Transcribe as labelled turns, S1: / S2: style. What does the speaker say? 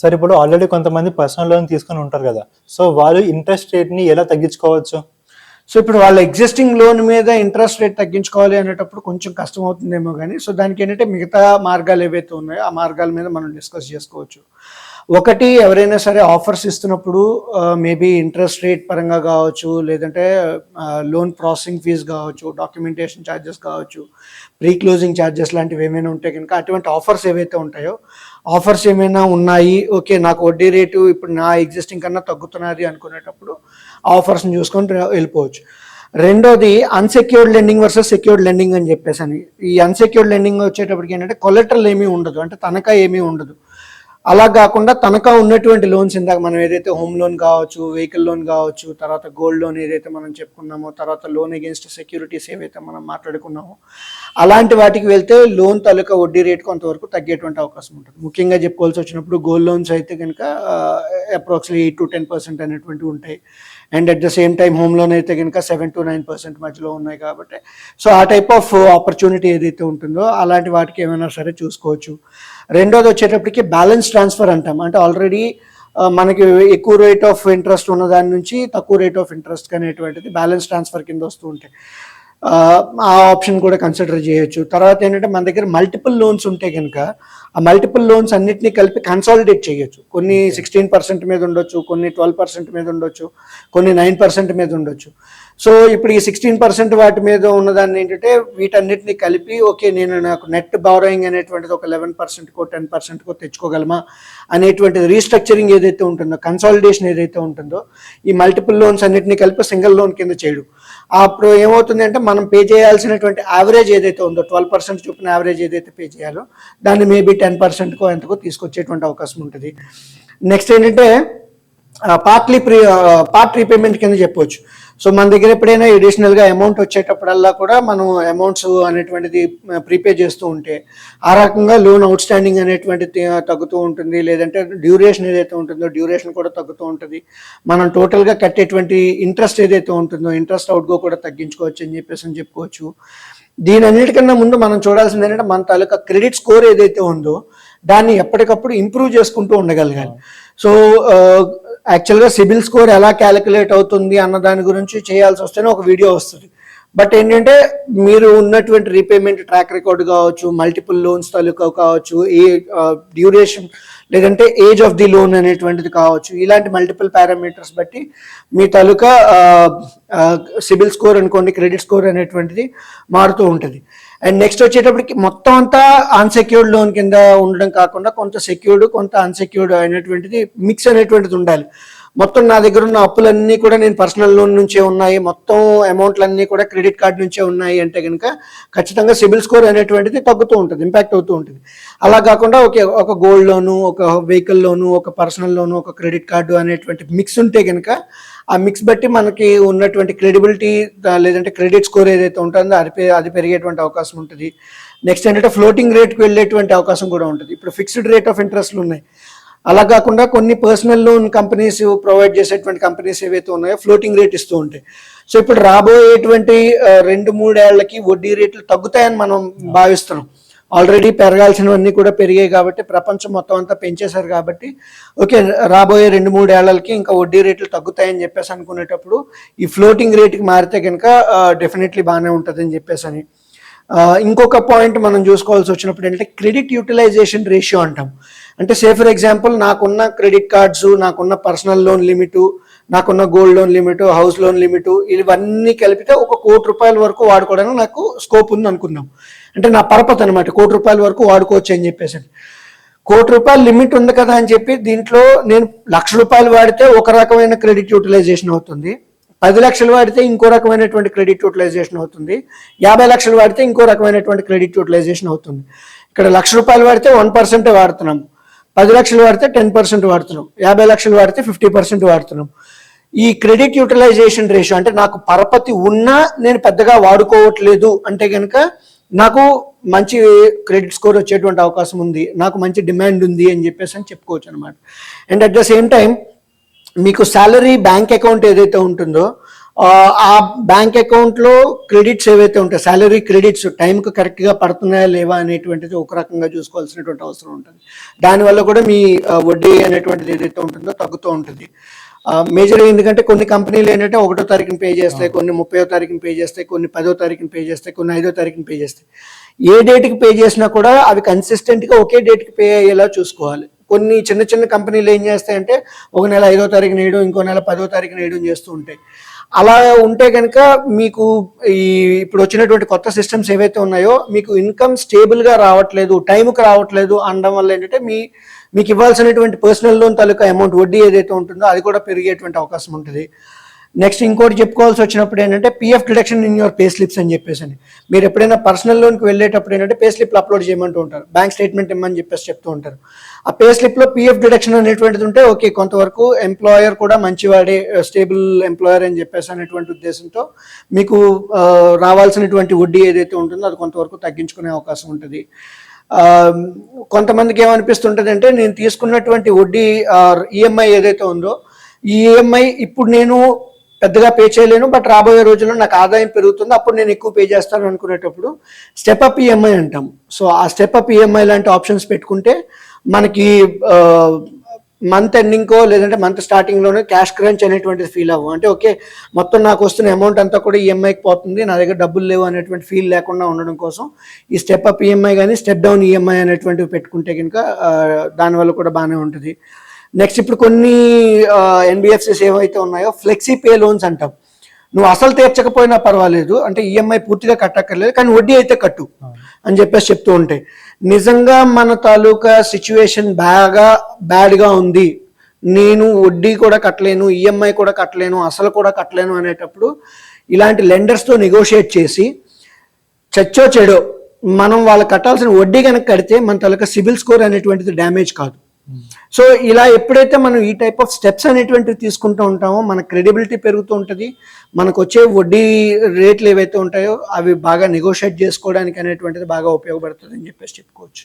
S1: Sir ఇప్పుడు already కొంతమంది personal loan తీసుకొని ఉంటారు కదా. సో వాళ్ళు ఇంట్రెస్ట్ రేట్ని ఎలా తగ్గించుకోవచ్చు?
S2: సో ఇప్పుడు వాళ్ళ ఎగ్జిస్టింగ్ లోన్ మీద ఇంట్రెస్ట్ రేట్ తగ్గించుకోవాలి అనేటప్పుడు కొంచెం కష్టం అవుతుందేమో కానీ సో దానికి ఏంటంటే మిగతా మార్గాలు ఏవైతే ఉన్నాయో ఆ మార్గాల మీద మనం డిస్కస్ చేసుకోవచ్చు. ఒకటి ఎవరైనా సరే ఆఫర్స్ ఇస్తున్నప్పుడు మేబీ ఇంట్రెస్ట్ రేట్ పరంగా కావచ్చు లేదంటే లోన్ ప్రాసెసింగ్ ఫీజ్ కావచ్చు డాక్యుమెంటేషన్ ఛార్జెస్ కావచ్చు ప్రీ క్లోజింగ్ ఛార్జెస్ లాంటివి ఏమైనా ఉంటే కనుక అటువంటి ఆఫర్స్ ఏవైతే ఉంటాయో ఆఫర్స్ ఏమైనా ఉన్నాయి ఓకే నాకు వడ్డీ రేటు ఇప్పుడు నా ఎగ్జిస్టింగ్ కన్నా తగ్గుతున్నది అనుకునేటప్పుడు ఆఫర్స్ని చూసుకొని వెళ్ళిపోవచ్చు. రెండోది unsecured lending versus secured lending అని చెప్పేసాను ఈ అన్సెక్యూర్డ్ లెండింగ్ వచ్చేటప్పటికి ఏంటంటే కొలెటరల్ ఏమీ ఉండదు. అంటే తనఖా ఏమీ ఉండదు. అలా కాకుండా తనకా ఉన్నటువంటి లోన్స్ ఇందాక మనం ఏదైతే హోమ్ లోన్ కావచ్చు వెహికల్ లోన్ కావచ్చు తర్వాత గోల్డ్ లోన్ ఏదైతే మనం చెప్పుకున్నామో తర్వాత లోన్ అగేన్స్ట్ సెక్యూరిటీస్ ఏవైతే మనం మాట్లాడుకున్నామో అలాంటి వాటికి వెళ్తే లోన్ తాలూకా వడ్డీ రేట్ కొంతవరకు తగ్గేటువంటి అవకాశం ఉంటుంది. ముఖ్యంగా చెప్పుకోవాల్సి వచ్చినప్పుడు గోల్డ్ లోన్స్ అయితే కనుక approximately eight to ten percent అనేటువంటి ఉంటాయి. And at the same time home loan అయితే కనుక సెవెన్ టు నైన్ పర్సెంట్ మధ్యలో ఉన్నాయి కాబట్టి. సో ఆ టైప్ ఆఫ్ ఆపర్చునిటీ ఏదైతే ఉంటుందో అలాంటి వాటికి ఏమైనా సరే చూసుకోవచ్చు. రెండోది వచ్చేటప్పటికి బ్యాలెన్స్ ట్రాన్స్ఫర్ అంటాం. అంటే ఆల్రెడీ uh, మనకి ఎక్కువ రేట్ ఆఫ్ ఇంట్రెస్ట్ ఉన్న దాని నుంచి తక్కువ రేట్ ఆఫ్ ఇంట్రెస్ట్ అనేటువంటిది బ్యాలెన్స్ ట్రాన్స్ఫర్ కింద వస్తూ ఉంటాయి. ఆ ఆప్షన్ కూడా కన్సిడర్ చేయొచ్చు. తర్వాత ఏంటంటే మన దగ్గర మల్టిపుల్ లోన్స్ ఉంటే కనుక ఆ మల్టిపుల్ లోన్స్ అన్నిటినీ కలిపి కన్సాలిడేట్ చేయొచ్చు. కొన్ని సిక్స్టీన్ పర్సెంట్ మీద ఉండొచ్చు కొన్ని ట్వెల్వ్ పర్సెంట్ మీద ఉండొచ్చు కొన్ని నైన్ పర్సెంట్ మీద ఉండొచ్చు. సో ఇప్పుడు ఈ సిక్స్టీన్ పర్సెంట్ వాటి మీద ఉన్నదాన్ని ఏంటంటే వీటన్నిటిని కలిపి ఓకే నేను నాకు నెట్ బారోయింగ్ అనేటువంటిది ఒక లెవెన్ పర్సెంట్కో టెన్ పర్సెంట్కో తెచ్చుకోగలమా అనేటువంటిది రీస్ట్రక్చరింగ్ ఏదైతే ఉంటుందో కన్సాలిడేషన్ ఏదైతే ఉంటుందో ఈ మల్టిపుల్ లోన్స్ అన్నిటిని కలిపి సింగిల్ లోన్ కింద చేయడం. అప్పుడు ఏమవుతుంది అంటే మనం పే చేయాల్సినటువంటి యావరేజ్ ఏదైతే ఉందో ట్వెల్వ్ పర్సెంట్ చొప్పున యావరేజ్ ఏదైతే పే చేయాలో దాన్ని మేబీ టెన్ పర్సెంట్కో ఎంతకో తీసుకొచ్చేటువంటి అవకాశం ఉంటుంది. నెక్స్ట్ ఏంటంటే పార్ట్లీ ప్రీ పార్ట్ రీపేమెంట్ కింద చెప్పవచ్చు. సో మన దగ్గర ఎప్పుడైనా ఎడిషనల్గా అమౌంట్ వచ్చేటప్పుడల్లా కూడా మనం అమౌంట్స్ అనేటువంటిది ప్రీపే చేస్తూ ఉంటే ఆ రకంగా లోన్ అవుట్ స్టాండింగ్ అనేటువంటిది తగ్గుతూ ఉంటుంది. లేదంటే డ్యూరేషన్ ఏదైతే ఉంటుందో డ్యూరేషన్ కూడా తగ్గుతూ ఉంటుంది. మనం టోటల్గా కట్టేటువంటి ఇంట్రెస్ట్ ఏదైతే ఉంటుందో ఇంట్రెస్ట్ అవుట్గో కూడా తగ్గించుకోవచ్చు అని చెప్పేసి అని చెప్పుకోవచ్చు. దీని అన్నిటికన్నా ముందు మనం చూడాల్సింది ఏంటంటే మన తాలూకా క్రెడిట్ స్కోర్ ఏదైతే ఉందో దాన్ని ఎప్పటికప్పుడు ఇంప్రూవ్ చేసుకుంటూ ఉండగలగాలి. సో యాక్చువల్గా సిబిల్ స్కోర్ ఎలా క్యాలిక్యులేట్ అవుతుంది అన్న దాని గురించి చేయాల్సి వస్తేనే ఒక వీడియో వస్తుంది. బట్ ఏంటంటే మీరు ఉన్నటువంటి రీపేమెంట్ ట్రాక్ రికార్డ్ కావచ్చు మల్టిపుల్ లోన్స్ తాలూకా కావచ్చు ఏ డ్యూరేషన్ లేదంటే ఏజ్ ఆఫ్ ది లోన్ అనేటువంటిది కావచ్చు ఇలాంటి మల్టిపుల్ పారామీటర్స్ బట్టి మీ తాలూకా సిబిల్ స్కోర్ అనుకోండి క్రెడిట్ స్కోర్ అనేటువంటిది మారుతూ ఉంటుంది. అండ్ నెక్స్ట్ వచ్చేటప్పటికి మొత్తం అంతా అన్సెక్యూర్డ్ లోన్ కింద ఉండడం కాకుండా కొంత సెక్యూర్డ్ కొంత అన్సెక్యూర్డ్ అనేటువంటిది మిక్స్ అనేటువంటిది ఉండాలి. మొత్తం నా దగ్గర ఉన్న అప్పులన్నీ కూడా నేను పర్సనల్ లోన్ నుంచే ఉన్నాయి. మొత్తం అమౌంట్లన్నీ కూడా క్రెడిట్ కార్డ్ నుంచే ఉన్నాయి అంటే కనుక ఖచ్చితంగా సిబిల్ స్కోర్ అనేటువంటిది తగ్గుతూ ఉంటుంది ఇంపాక్ట్ అవుతూ ఉంటుంది. అలా కాకుండా ఒక ఒక గోల్డ్ లోను ఒక వెహికల్ లోను ఒక పర్సనల్ లోను ఒక క్రెడిట్ కార్డు అనేటువంటి మిక్స్ ఉంటే కనుక ఆ మిక్స్ బట్టి మనకి ఉన్నటువంటి క్రెడిబిలిటీ లేదంటే క్రెడిట్ స్కోర్ ఏదైతే ఉంటుందో అది అది పెరిగేటువంటి అవకాశం ఉంటుంది. నెక్స్ట్ ఏంటంటే ఫ్లోటింగ్ రేట్కి వెళ్ళేటువంటి అవకాశం కూడా ఉంటుంది. ఇప్పుడు ఫిక్స్డ్ రేట్ ఆఫ్ ఇంట్రెస్ట్లు ఉన్నాయి. అలా కాకుండా కొన్ని పర్సనల్ లోన్ కంపెనీస్ ప్రొవైడ్ చేసేటువంటి కంపెనీస్ ఏవైతే ఉన్నాయో ఫ్లోటింగ్ రేట్ ఇస్తూ ఉంటాయి. సో ఇప్పుడు రాబోయేటువంటి రెండు మూడేళ్ళకి వడ్డీ రేట్లు తగ్గుతాయని మనం భావిస్తున్నాం. ఆల్రెడీ పెరగాల్సినవన్నీ కూడా పెరిగాయి కాబట్టి ప్రపంచం మొత్తం అంతా పెంచేశారు కాబట్టి ఓకే రాబోయే రెండు మూడేళ్ళకి ఇంకా వడ్డీ రేట్లు తగ్గుతాయని చెప్పేసి అనుకునేటప్పుడు ఈ ఫ్లోటింగ్ రేట్కి మారితే కనుక డెఫినెట్లీ బాగానే ఉంటుందని చెప్పేసి అని ఇంకొక పాయింట్ మనం చూసుకోవాల్సి వచ్చినప్పుడు ఏంటంటే క్రెడిట్ యూటిలైజేషన్ రేషియో అంటాం. అంటే సే ఫర్ ఎగ్జాంపుల్ నాకున్న క్రెడిట్ కార్డ్స్ నాకున్న పర్సనల్ లోన్ లిమిటు నాకున్న gold loan limit house loan limit ఇవన్నీ కలిపితే ఒక కోటి రూపాయల వరకు వాడుకోవడానికి నాకు స్కోప్ ఉంది అనుకుందాం అంటే నా పరపతి అనమాట కోటి రూపాయల వరకు వాడుకోవచ్చు అని చెప్పేసి. కోటి రూపాయల లిమిట్ ఉంది కదా అని చెప్పి దీంట్లో నేను లక్ష రూపాయలు వాడితే ఒక రకమైన క్రెడిట్ యూటిలైజేషన్ అవుతుంది. పది లక్షలు వాడితే ఇంకో రకమైనటువంటి క్రెడిట్ యూటిలైజేషన్ అవుతుంది. యాభై లక్షలు వాడితే ఇంకో రకమైనటువంటి క్రెడిట్ యూటిలైజేషన్ అవుతుంది. ఇక్కడ లక్ష రూపాయలు వాడితే వన్ పర్సెంట్ వాడుతున్నాం. పది లక్షలు వాడితే టెన్ పర్సెంట్ వాడుతున్నాం. యాభై లక్షలు వాడితే ఫిఫ్టీ పర్సెంట్ వాడుతున్నాం. ఈ క్రెడిట్ యూటిలైజేషన్ రేషియో అంటే నాకు పరపతి ఉన్నా నేను పెద్దగా వాడుకోవట్లేదు అంటే కనుక నాకు మంచి క్రెడిట్ స్కోర్ వచ్చేటువంటి అవకాశం ఉంది. నాకు మంచి డిమాండ్ ఉంది అని చెప్పేసి అని చెప్పుకోవచ్చు అనమాట and at the same time మీకు శాలరీ బ్యాంక్ అకౌంట్ ఏదైతే ఉంటుందో ఆ, బ్యాంక్ అకౌంట్లో క్రెడిట్స్ ఏవైతే ఉంటాయి శాలరీ క్రెడిట్స్ టైంకి కరెక్ట్గా పడుతున్నాయా లేవా అనేటువంటిది ఒక రకంగా చూసుకోవాల్సినటువంటి అవసరం ఉంటుంది. దానివల్ల కూడా మీ వడ్డీ అనేటువంటిది ఏదైతే ఉంటుందో తగ్గుతూ ఉంటుంది. మేజర్ ఎందుకంటే కొన్ని కంపెనీలు ఏంటంటే ఒకటో తారీఖున పే చేస్తాయి కొన్ని ముప్పయో తారీఖున పే చేస్తాయి కొన్ని పదో తారీఖున పే చేస్తాయి కొన్ని ఐదో తారీఖున పే చేస్తాయి. ఏ డేట్కి పే చేసినా కూడా అవి కన్సిస్టెంట్గా ఒకే డేట్కి పే అయ్యేలా చూసుకోవాలి. కొన్ని చిన్న చిన్న కంపెనీలు ఏం చేస్తాయంటే ఒక నెల ఐదో తారీఖు నేయడం ఇంకో నెల పదో తారీఖు నేయడం చేస్తూ ఉంటాయి. అలా ఉంటే కనుక మీకు ఈ ఇప్పుడు వచ్చినటువంటి కొత్త సిస్టమ్స్ ఏవైతే ఉన్నాయో మీకు ఇన్కమ్ స్టేబుల్గా రావట్లేదు టైంకి రావట్లేదు అనడం వల్ల ఏంటంటే మీ మీకు ఇవ్వాల్సినటువంటి పర్సనల్ లోన్ తాలూకా అమౌంట్ వడ్డీ ఏదైతే ఉంటుందో అది కూడా పెరిగేటువంటి అవకాశం ఉంటుంది. నెక్స్ట్ ఇంకోటి చెప్పుకోవాల్సి వచ్చినప్పుడు ఏంటంటే PF deduction in your pay slips అని చెప్పేసి మీరు ఎప్పుడైనా పర్సనల్ లోన్కి వెళ్ళేటప్పుడు ఏంటంటే పే స్లిప్లు అప్లోడ్ చేయమంటూ ఉంటారు. బ్యాంక్ స్టేట్మెంట్ ఇమ్మని చెప్పేసి చెప్తూ ఉంటారు. ఆ పే స్లిప్లో పిఎఫ్ డిడక్షన్ అనేటువంటిది ఉంటే ఓకే కొంతవరకు ఎంప్లాయర్ కూడా మంచివాడే uh, స్టేబుల్ ఎంప్లాయర్ అని చెప్పేసి అనేటువంటి ఉద్దేశంతో మీకు uh, రావాల్సినటువంటి వడ్డీ ఏదైతే ఉంటుందో అది కొంతవరకు తగ్గించుకునే అవకాశం ఉంటుంది. Um, కొంతమందికి ఏమనిపిస్తుంటుంది అంటే నేను తీసుకున్నటువంటి వడ్డీ uh, ఈఎంఐ ఏదైతే ఉందో ఈఎంఐ ఇప్పుడు నేను పెద్దగా పే చేయలేను బట్ రాబోయే రోజుల్లో నాకు ఆదాయం పెరుగుతుంది. అప్పుడు నేను ఎక్కువ పే చేస్తాను అనుకునేటప్పుడు స్టెప్ అప్ ఈఎంఐ అంటాం. సో ఆ స్టెప్ అప్ ఈఎంఐ లాంటి ఆప్షన్స్ పెట్టుకుంటే మనకి మంత్ ఎండింగ్కో లేదంటే మంత్ స్టార్టింగ్లోనే క్యాష్ క్రంచ్ అనేటువంటిది ఫీల్ అవ్వం. అంటే ఓకే మొత్తం నాకు వస్తున్న అమౌంట్ అంతా కూడా ఈఎంఐకి పోతుంది. నా దగ్గర డబ్బులు లేవు అనేటువంటి ఫీల్ లేకుండా ఉండడం కోసం ఈ స్టెప్ అప్ ఈఎంఐ కానీ స్టెప్ డౌన్ ఈఎంఐ అనేటువంటివి పెట్టుకుంటే కనుక దానివల్ల కూడా బాగానే ఉంటుంది. నెక్స్ట్ ఇప్పుడు కొన్ని ఎన్బిఎఫ్సిస్ ఏవైతే ఉన్నాయో ఫ్లెక్సీ పే లోన్స్ అంటాం. నువ్వు అసలు తీర్చకపోయినా పర్వాలేదు. అంటే ఈఎంఐ పూర్తిగా కట్టక్కర్లేదు కానీ వడ్డీ అయితే కట్టు అని చెప్పేసి చెప్తూ ఉంటాయి నిజంగా మన తాలూకా సిచ్యువేషన్ బాగా బ్యాడ్గా ఉంది. నేను వడ్డీ కూడా కట్టలేను ఈఎంఐ కూడా కట్టలేను అసలు కూడా కట్టలేను అనేటప్పుడు ఇలాంటి లెండర్స్తో నెగోషియేట్ చేసి చచ్చో చెడో మనం వాళ్ళకి కట్టాల్సిన వడ్డీ కనుక కడితే మన తాలూకా సిబిల్ స్కోర్ అనేటువంటిది డ్యామేజ్ కాదు. సో ఇలా ఎప్పుడైతే మనం ఈ టైప్ ఆఫ్ స్టెప్స్ అనేటువంటివి తీసుకుంటూ ఉంటామో మన క్రెడిబిలిటీ పెరుగుతూ ఉంటుంది. మనకు వచ్చే వడ్డీ రేట్లు ఏవైతే ఉంటాయో అవి బాగా నెగోషియేట్ చేసుకోవడానికి అనేటువంటిది బాగా ఉపయోగపడుతుంది అని చెప్పేసి చెప్పుకోవచ్చు.